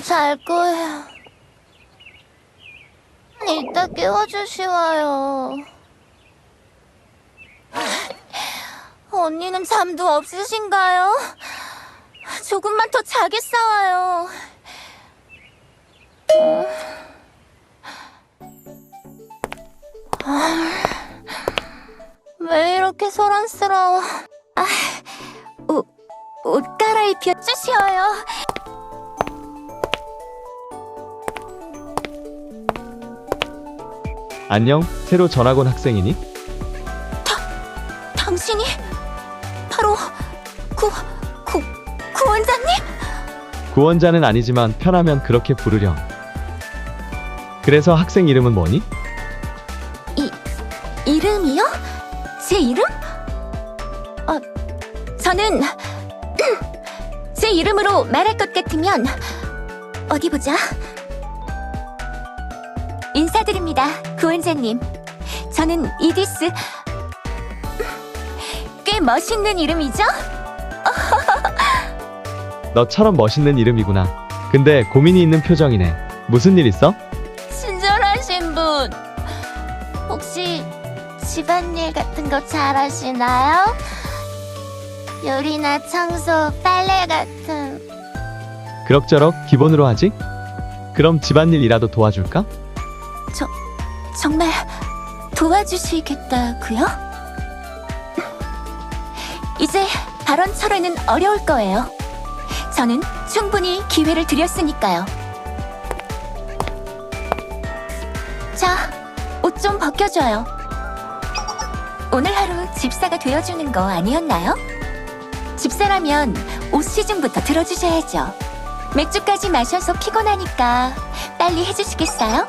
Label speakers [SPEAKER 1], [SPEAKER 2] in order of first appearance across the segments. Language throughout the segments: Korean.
[SPEAKER 1] 잘 거예요. 이따 깨워주시와요. 언니는 잠도 없으신가요? 조금만 더 자겠사와요. 왜 이렇게 소란스러워? 아, 옷, 옷 갈아입혀 주시어요.
[SPEAKER 2] 안녕, 새로 전학 온 학생이니?
[SPEAKER 1] 당신이 바로 구, 구, 구원자님?
[SPEAKER 2] 구원자는 아니지만 편하면 그렇게 부르렴. 그래서 학생 이름은 뭐니?
[SPEAKER 1] 이름이요? 제 이름? 어, 저는 제 이름으로 말할 것 같으면 어디 보자. 인사드립니다, 구원자님. 저는 이디스. 꽤 멋있는 이름이죠?
[SPEAKER 2] 너처럼 멋있는 이름이구나. 근데 고민이 있는 표정이네. 무슨 일 있어?
[SPEAKER 1] 친절하신 분. 혹시 집안일 같은 거 잘하시나요? 요리나 청소, 빨래 같은.
[SPEAKER 2] 그럭저럭 기본으로 하지? 그럼 집안일이라도 도와줄까?
[SPEAKER 1] 정말 도와주시겠다고요? 이제 발언 철회는 어려울 거예요. 저는 충분히 기회를 드렸으니까요. 자, 옷 좀 벗겨줘요. 오늘 하루 집사가 되어주는 거 아니었나요? 집사라면 옷 시즌부터 들어주셔야죠. 맥주까지 마셔서 피곤하니까 빨리 해주시겠어요?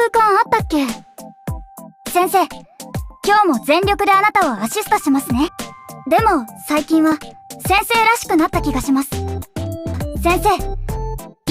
[SPEAKER 3] 空間あったっけ先生、今日も全力であなたをアシストしますね。でも、最近は、先生らしくなった気がします。先生、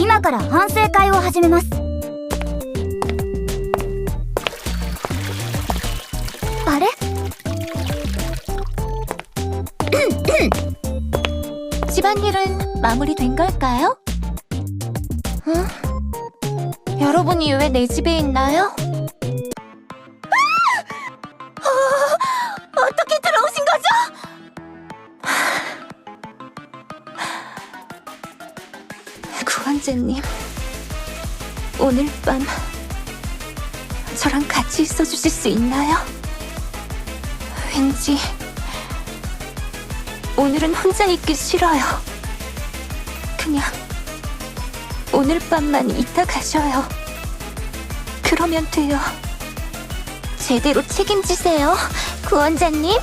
[SPEAKER 3] 今から反省会を始めます。あれ
[SPEAKER 1] 집안일은 마무리된 걸까요? 응? 여러분이 왜 내 집에 있나요? 아! 어떻게 들어오신 거죠? 구원재님, 오늘 밤 저랑 같이 있어 주실 수 있나요? 왠지 오늘은 혼자 있기 싫어요. 그냥 오늘 밤만 있다 가셔요. 그러면 돼요. 제대로 책임지세요, 구원자님.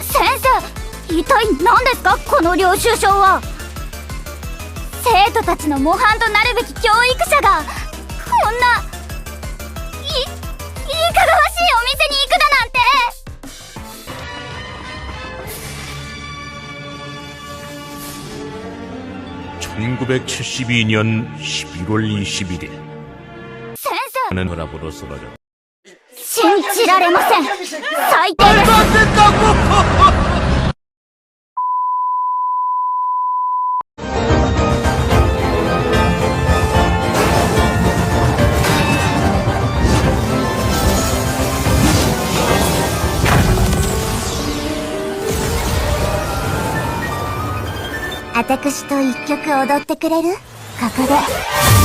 [SPEAKER 3] 先生一体何ですかこの領収書は生徒たちの模範となるべき教育者がこんないいかがわしいお店に行くだな
[SPEAKER 4] 1972년 11월 21일
[SPEAKER 3] 先
[SPEAKER 4] 하는 혈압으로 쓰러졌다.
[SPEAKER 3] 生信じられません最低です 私と一曲踊ってくれる？ここで。